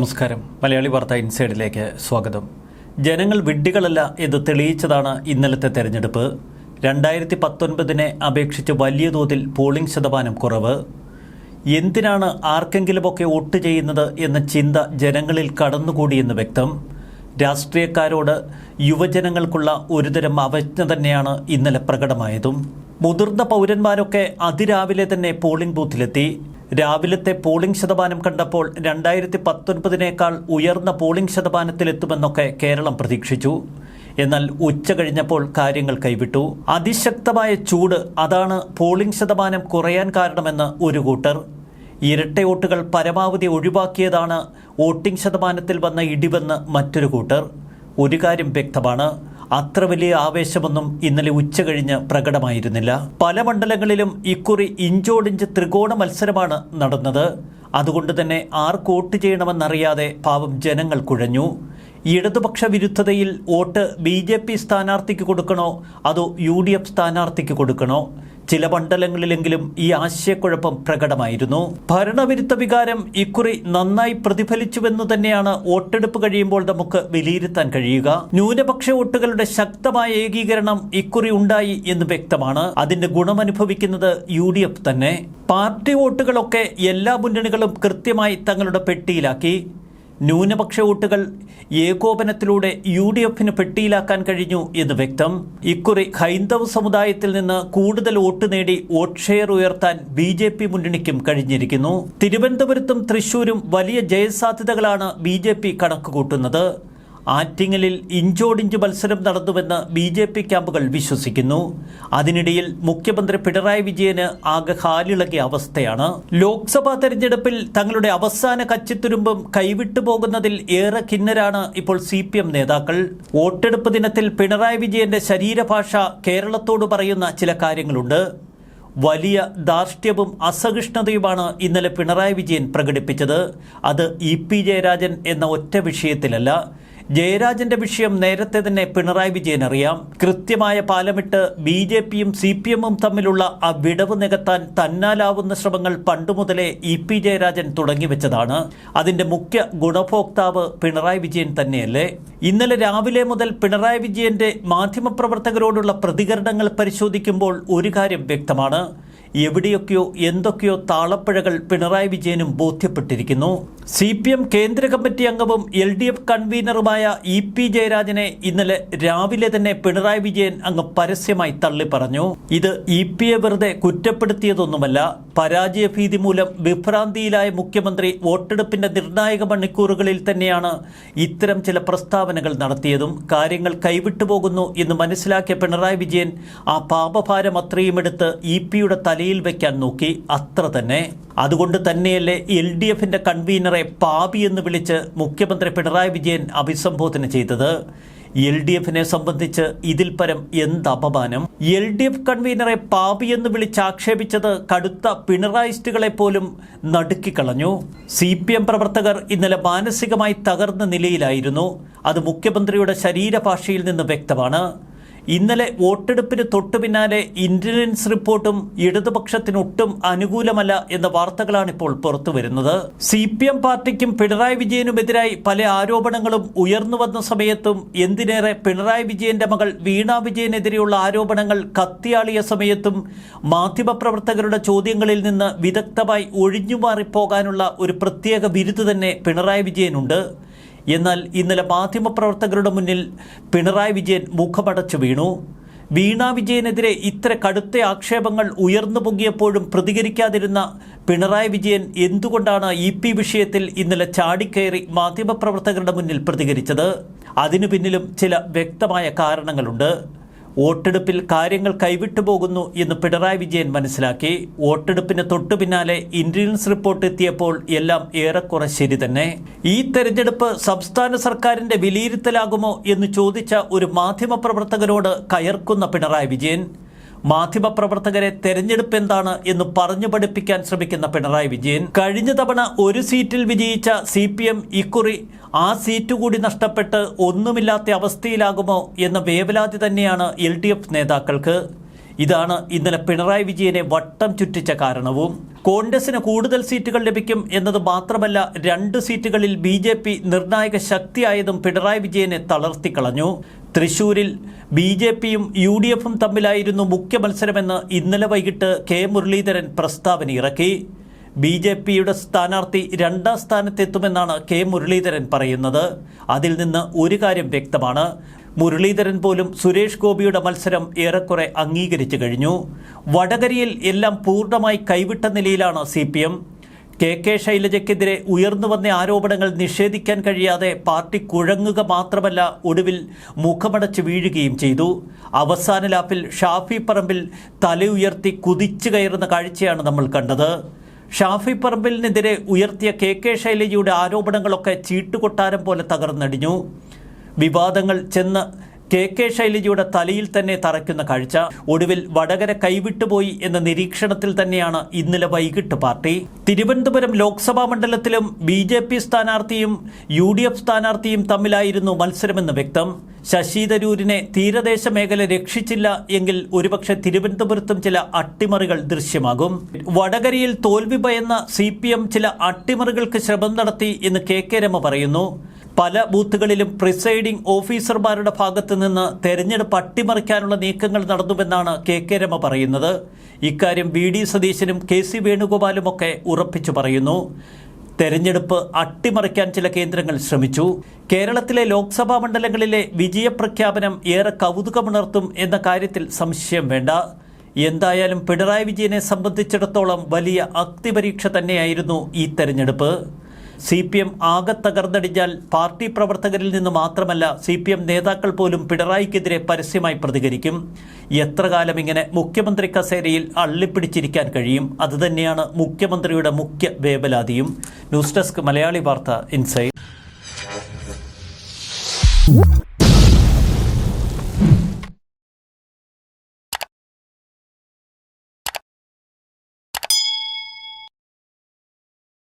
നമസ്കാരം. മലയാളി വാർത്ത ഇൻസൈഡിലേക്ക് സ്വാഗതം. ജനങ്ങൾ വിഡ്ഢികളല്ല എന്ന് തെളിയിച്ചതാണ് ഇന്നലത്തെ തെരഞ്ഞെടുപ്പ്. രണ്ടായിരത്തി പത്തൊൻപതിനെ അപേക്ഷിച്ച് വലിയ തോതിൽ പോളിംഗ് ശതമാനം കുറവ്. എന്തിനാണ് ആർക്കെങ്കിലുമൊക്കെ വോട്ട് ചെയ്യുന്നത് എന്ന ചിന്ത ജനങ്ങളിൽ കടന്നുകൂടിയെന്ന് വ്യക്തം. രാഷ്ട്രീയക്കാരോട് യുവജനങ്ങൾക്കുള്ള ഒരുതരം അവജ്ഞ തന്നെയാണ് ഇന്നലെ പ്രകടമായതും. മുതിർന്ന പൗരന്മാരൊക്കെ അതിരാവിലെ തന്നെ പോളിംഗ് ബൂത്തിലെത്തി. രാവിലത്തെ പോളിംഗ് ശതമാനം കണ്ടപ്പോൾ രണ്ടായിരത്തി പത്തൊൻപതിനേക്കാൾ ഉയർന്ന പോളിംഗ് ശതമാനത്തിലെത്തുമെന്നൊക്കെ കേരളം പ്രതീക്ഷിച്ചു. എന്നാൽ ഉച്ച കഴിഞ്ഞപ്പോൾ കാര്യങ്ങൾ കൈവിട്ടു. അതിശക്തമായ ചൂട് അതാണ് പോളിംഗ് ശതമാനം കുറയാൻ കാരണമെന്ന് ഒരു കൂട്ടർ. ഇരട്ട വോട്ടുകൾ പരമാവധി ഒഴിവാക്കിയതാണ് വോട്ടിംഗ് ശതമാനത്തിൽ വന്ന ഇടിവെന്ന് മറ്റൊരു കൂട്ടർ. ഒരു കാര്യം വ്യക്തമാണ് അത്ര വലിയ ആവേശമൊന്നും ഇന്നലെ ഉച്ച കഴിഞ്ഞ് പ്രകടമായിരുന്നില്ല. പല മണ്ഡലങ്ങളിലും ഇക്കുറി ഇഞ്ചോടിഞ്ച് ത്രികോണ മത്സരമാണ് നടന്നത്. അതുകൊണ്ട് തന്നെ ആർക്ക് വോട്ട് ചെയ്യണമെന്നറിയാതെ പാവം ജനങ്ങൾ കുഴഞ്ഞു. ഇടതുപക്ഷ വിരുദ്ധതയിൽ വോട്ട് ബി ജെ പി സ്ഥാനാർത്ഥിക്ക് കൊടുക്കണോ? അതോ യു ഡി എഫ് സ്ഥാനാർത്ഥിക്ക് കൊടുക്കണോ? ചില മണ്ഡലങ്ങളിലെങ്കിലും ഈ ആശയക്കുഴപ്പം പ്രകടമായിരുന്നു. ഭരണവിരുദ്ധ വികാരം ഇക്കുറി നന്നായി പ്രതിഫലിച്ചുവെന്ന് തന്നെയാണ് വോട്ടെടുപ്പ് കഴിയുമ്പോൾ നമുക്ക് വിലയിരുത്താൻ കഴിയുക. ന്യൂനപക്ഷ വോട്ടുകളുടെ ശക്തമായ ഏകീകരണം ഇക്കുറി ഉണ്ടായി എന്ന് വ്യക്തമാണ്. അതിന്റെ ഗുണമനുഭവിക്കുന്നത് യു ഡി എഫ് തന്നെ. പാർട്ടി വോട്ടുകളൊക്കെ എല്ലാ മുന്നണികളും കൃത്യമായി തങ്ങളുടെ പെട്ടിയിലാക്കി. ന്യൂനപക്ഷ വോട്ടുകൾ ഏകോപനത്തിലൂടെ യു ഡി എഫിന് പെട്ടിയിലാക്കാൻ കഴിഞ്ഞു എന്ന് വ്യക്തം. ഇക്കുറി ഹൈന്ദവ സമുദായത്തിൽ നിന്ന് കൂടുതൽ വോട്ട് നേടി വോട്ട് ഷെയർ ഉയർത്താൻ ബി ജെ പി മുന്നണിക്കും കഴിഞ്ഞിരിക്കുന്നു. തിരുവനന്തപുരത്തും തൃശൂരും വലിയ ജയസാധ്യതകളാണ് ബി ജെ പി കണക്കുകൂട്ടുന്നത്. ആറ്റിങ്ങലിൽ ഇഞ്ചോടിഞ്ച് മത്സരം നടന്നുവെന്ന് ബി ജെ പി ക്യാമ്പുകൾ വിശ്വസിക്കുന്നു. അതിനിടയിൽ മുഖ്യമന്ത്രി പിണറായി വിജയന് ആകെ ഹാലിളകിയ അവസ്ഥയാണ്. ലോക്സഭാ തെരഞ്ഞെടുപ്പിൽ തങ്ങളുടെ അവസാന കച്ചിത്തുരുമ്പും കൈവിട്ടു പോകുന്നതിൽ ഏറെ ഖിന്നരാണ് ഇപ്പോൾ സി പി എം നേതാക്കൾ. വോട്ടെടുപ്പ് ദിനത്തിൽ പിണറായി വിജയന്റെ ശരീരഭാഷ കേരളത്തോട് പറയുന്ന ചില കാര്യങ്ങളുണ്ട്. വലിയ ധാർഷ്ട്യവും അസഹിഷ്ണുതയുമാണ് ഇന്നലെ പിണറായി വിജയൻ പ്രകടിപ്പിച്ചത്. അത് ഇ പി ജയരാജൻ എന്ന ഒറ്റ വിഷയത്തിലല്ല ജയരാജന്റെ വിഷയം നേരത്തെ തന്നെ പിണറായി വിജയൻ അറിയാം. കൃത്യമായ പാലമിട്ട് ബി ജെ പിയും സി പി എമ്മും തമ്മിലുള്ള ആ വിടവ് നികത്താൻ തന്നാലാവുന്ന ശ്രമങ്ങൾ പണ്ടുമുതലേ ഇ പി ജയരാജൻ തുടങ്ങിവെച്ചതാണ് അതിന്റെ മുഖ്യ ഗുണഭോക്താവ് പിണറായി വിജയൻ തന്നെയല്ലേ. ഇന്നലെ രാവിലെ മുതൽ പിണറായി വിജയന്റെ മാധ്യമപ്രവർത്തകരോടുള്ള പ്രതികരണങ്ങൾ പരിശോധിക്കുമ്പോൾ ഒരു കാര്യം വ്യക്തമാണ്. എവിടെയൊക്കെയോ എന്തൊക്കെയോ താളപ്പഴകൾ പിണറായി വിജയനും ബോധ്യപ്പെട്ടിരിക്കുന്നു. സി പി എം കേന്ദ്ര കമ്മിറ്റി അംഗവും എൽ ഡി എഫ് കൺവീനറുമായ ഇ പി ജയരാജനെ ഇന്നലെ രാവിലെ തന്നെ പിണറായി വിജയൻ അങ്ങ് പരസ്യമായി തള്ളി പറഞ്ഞു ഇത് ഇ പിയെ വെറുതെ കുറ്റപ്പെടുത്തിയതൊന്നുമല്ല പരാജയ ഭീതി മൂലം വിഭ്രാന്തിയിലായ മുഖ്യമന്ത്രി വോട്ടെടുപ്പിന്റെ നിർണായക മണിക്കൂറുകളിൽ തന്നെയാണ് ഇത്തരം ചില പ്രസ്താവനകൾ നടത്തിയതും കാര്യങ്ങൾ കൈവിട്ടുപോകുന്നു എന്ന് മനസ്സിലാക്കിയ പിണറായി വിജയൻ ആ പാപഭാരം അത്രയും എടുത്ത് ഇ പിയുടെ തലയിൽ വയ്ക്കാൻ നോക്കി. അത്ര തന്നെ. അതുകൊണ്ട് തന്നെയല്ലേ എൽ ഡി എഫിന്റെ കൺവീനറെ പാപി എന്ന് വിളിച്ച് മുഖ്യമന്ത്രി പിണറായി വിജയൻ അഭിസംബോധന ചെയ്തത്. എൽ ഡി എഫിനെ സംബന്ധിച്ച് ഇതിൽ പരം എന്ത് അപമാനം? എൽ ഡി എഫ് കൺവീനറെ പാപിയെന്ന് എന്ന് വിളിച്ച് ആക്ഷേപിച്ചത് കടുത്ത പിണറായിസ്റ്റുകളെ പോലും നടുക്കിക്കളഞ്ഞു സി പി എം പ്രവർത്തകർ ഇന്നലെ മാനസികമായി തകർന്ന നിലയിലായിരുന്നു. അത് മുഖ്യമന്ത്രിയുടെ ശരീരഭാഷയിൽ നിന്ന് വ്യക്തമാണ്. ഇന്നലെ വോട്ടെടുപ്പിന് തൊട്ടു പിന്നാലെ ഇന്റലിജൻസ് റിപ്പോർട്ടും ഇടതുപക്ഷത്തിന് ഒട്ടും അനുകൂലമല്ല എന്ന വാർത്തകളാണ് ഇപ്പോൾ പുറത്തു വരുന്നത്. സി പി എം പാർട്ടിക്കും പിണറായി വിജയനുമെതിരായി പല ആരോപണങ്ങളും ഉയർന്നു വന്ന സമയത്തും എന്തിനേറെ പിണറായി വിജയന്റെ മകൾ വീണ വിജയനെതിരെയുള്ള ആരോപണങ്ങൾ കത്തിയാളിയ സമയത്തും മാധ്യമപ്രവർത്തകരുടെ ചോദ്യങ്ങളിൽ നിന്ന് വിദഗ്ധമായി ഒഴിഞ്ഞുമാറിപ്പോകാനുള്ള ഒരു പ്രത്യേക ബിരുദ തന്നെ പിണറായി വിജയനുണ്ട്. എന്നാൽ ഇന്നലെ മാധ്യമപ്രവർത്തകരുടെ മുന്നിൽ പിണറായി വിജയൻ മുഖമടച്ചു വീണു. വീണ വിജയനെതിരെ ഇത്ര കടുത്ത ആക്ഷേപങ്ങൾ ഉയർന്നു പൊങ്ങിയപ്പോഴും പ്രതികരിക്കാതിരുന്ന പിണറായി വിജയൻ എന്തുകൊണ്ടാണ് ഇ പി വിഷയത്തിൽ ഇന്നലെ ചാടിക്കയറി മാധ്യമപ്രവർത്തകരുടെ മുന്നിൽ പ്രതികരിച്ചത്? അതിനു പിന്നിലും ചില വ്യക്തമായ കാരണങ്ങളുണ്ട്. വോട്ടെടുപ്പിൽ കാര്യങ്ങൾ കൈവിട്ടുപോകുന്നു എന്ന് പിണറായി വിജയൻ മനസ്സിലാക്കി. വോട്ടെടുപ്പിന് തൊട്ടു പിന്നാലെ ഇന്റലിജൻസ് റിപ്പോർട്ട് എത്തിയപ്പോൾ എല്ലാം ഏറെക്കുറെ ശരി തന്നെ. ഈ തെരഞ്ഞെടുപ്പ് സംസ്ഥാന സർക്കാരിന്റെ വിലയിരുത്തലാകുമോ എന്ന് ചോദിച്ച ഒരു മാധ്യമപ്രവർത്തകരോട് കയർക്കുന്ന പിണറായി വിജയൻ മാധ്യമപ്രവർത്തകരെ തെരഞ്ഞെടുപ്പ് എന്താണ് എന്ന് പറഞ്ഞു പഠിപ്പിക്കാൻ ശ്രമിക്കുന്ന പിണറായി വിജയൻ കഴിഞ്ഞ തവണ ഒരു സീറ്റിൽ വിജയിച്ച സി പി എം ഇക്കുറി ആ സീറ്റ് കൂടി നഷ്ടപ്പെട്ട് ഒന്നുമില്ലാത്ത അവസ്ഥയിലാകുമോ എന്ന വേവലാതി തന്നെയാണ് എൽ ഡി എഫ് നേതാക്കൾക്ക്. ഇതാണ് ഇന്നലെ പിണറായി വിജയനെ വട്ടം ചുറ്റിച്ച കാരണവും. കോൺഗ്രസിന് കൂടുതൽ സീറ്റുകൾ ലഭിക്കും എന്നത് മാത്രമല്ല രണ്ട് സീറ്റുകളിൽ ബി ജെ പി നിർണായക ശക്തിയായതും പിണറായി വിജയനെ തളർത്തിക്കളഞ്ഞു. തൃശൂരിൽ ബി ജെ പിയും യു ഡി എഫും തമ്മിലായിരുന്നു മുഖ്യ മത്സരമെന്ന് ഇന്നലെ വൈകിട്ട് കെ മുരളീധരൻ പ്രസ്താവന ഇറക്കി. ബി ജെ പിയുടെ സ്ഥാനാർത്ഥി രണ്ടാം സ്ഥാനത്തെത്തുമെന്നാണ് കെ മുരളീധരൻ പറയുന്നത്. അതിൽ നിന്ന് ഒരു കാര്യം വ്യക്തമാണ്. മുരളീധരൻ പോലും സുരേഷ് ഗോപിയുടെ മത്സരം ഏറെക്കുറെ അംഗീകരിച്ചു കഴിഞ്ഞു. വടകരയിൽ എല്ലാം പൂർണമായി കൈവിട്ട നിലയിലാണ് C P M K K ശൈലജയ്ക്കെതിരെ ഉയർന്നു വന്ന ആരോപണങ്ങൾ നിഷേധിക്കാൻ കഴിയാതെ പാർട്ടി കുഴങ്ങുക മാത്രമല്ല ഒടുവിൽ മുഖമടച്ച് വീഴുകയും ചെയ്തു. അവസാന ലാപ്പിൽ ഷാഫി പറമ്പിൽ തല ഉയർത്തി കുതിച്ചു കയറുന്ന കാഴ്ചയാണ് നമ്മൾ കണ്ടത്. ഷാഫി പറമ്പിലിനെതിരെ ഉയർത്തിയ കെ കെ ശൈലജയുടെ ആരോപണങ്ങളൊക്കെ ചീട്ടുകൊട്ടാരം പോലെ തകർന്നടിഞ്ഞു. വിവാദങ്ങൾ ചെന്ന് കെ കെ ശൈലജയുടെ തലയിൽ തന്നെ തറയ്ക്കുന്ന കാഴ്ച. ഒടുവിൽ വടകര കൈവിട്ടുപോയി എന്ന നിരീക്ഷണത്തിൽ തന്നെയാണ് ഇന്നലെ വൈകിട്ട് പാർട്ടി. തിരുവനന്തപുരം ലോക്സഭാ മണ്ഡലത്തിലും ബി ജെ പി സ്ഥാനാർത്ഥിയും യു ഡി എഫ് സ്ഥാനാർത്ഥിയും തമ്മിലായിരുന്നു മത്സരമെന്ന് വ്യക്തം. ശശി തരൂരിനെ തീരദേശ മേഖല രക്ഷിച്ചില്ല എങ്കിൽ ഒരുപക്ഷെ തിരുവനന്തപുരത്തും ചില അട്ടിമറികൾ ദൃശ്യമാകും. വടകരയിൽ തോൽവി ഭയന്ന സി ചില അട്ടിമറികൾക്ക് ശ്രമം നടത്തി എന്ന് കെ കെ രമ പറയുന്നു. പല ബൂത്തുകളിലും പ്രിസൈഡിംഗ് ഓഫീസർമാരുടെ ഭാഗത്ത് നിന്ന് തെരഞ്ഞെടുപ്പ് അട്ടിമറിക്കാനുള്ള നീക്കങ്ങൾ നടന്നുവെന്നാണ് കെ കെ രമ പറയുന്നത്. ഇക്കാര്യം വി ഡി സതീശനും കെ സി വേണുഗോപാലുമൊക്കെ ഉറപ്പിച്ചു പറയുന്നു. തെരഞ്ഞെടുപ്പ് അട്ടിമറിക്കാൻ ചില കേന്ദ്രങ്ങൾ ശ്രമിച്ചു. കേരളത്തിലെ ലോക്സഭാ മണ്ഡലങ്ങളിലെ വിജയപ്രഖ്യാപനം ഏറെ കൗതുകമുണർത്തും എന്ന കാര്യത്തിൽ സംശയം വേണ്ട. എന്തായാലും പിണറായി വിജയനെ സംബന്ധിച്ചിടത്തോളം വലിയ അഗ്നിപരീക്ഷ തന്നെയായിരുന്നു ഈ തെരഞ്ഞെടുപ്പ്. സി പി എം ആകെ തകർന്നടിഞ്ഞാൽ പാർട്ടി പ്രവർത്തകരിൽ നിന്ന് മാത്രമല്ല സി പി എം നേതാക്കൾ പോലും പിണറായിക്കെതിരെ പരസ്യമായി പ്രതികരിക്കും. എത്ര കാലം ഇങ്ങനെ മുഖ്യമന്ത്രി കസേരയിൽ അള്ളിപ്പിടിച്ചിരിക്കാൻ കഴിയും? അതുതന്നെയാണ് മുഖ്യമന്ത്രിയുടെ മുഖ്യ വേവലാതിയും. ന്യൂസ് ഡെസ്ക് മലയാളി വാർത്ത ഇൻസൈഡ്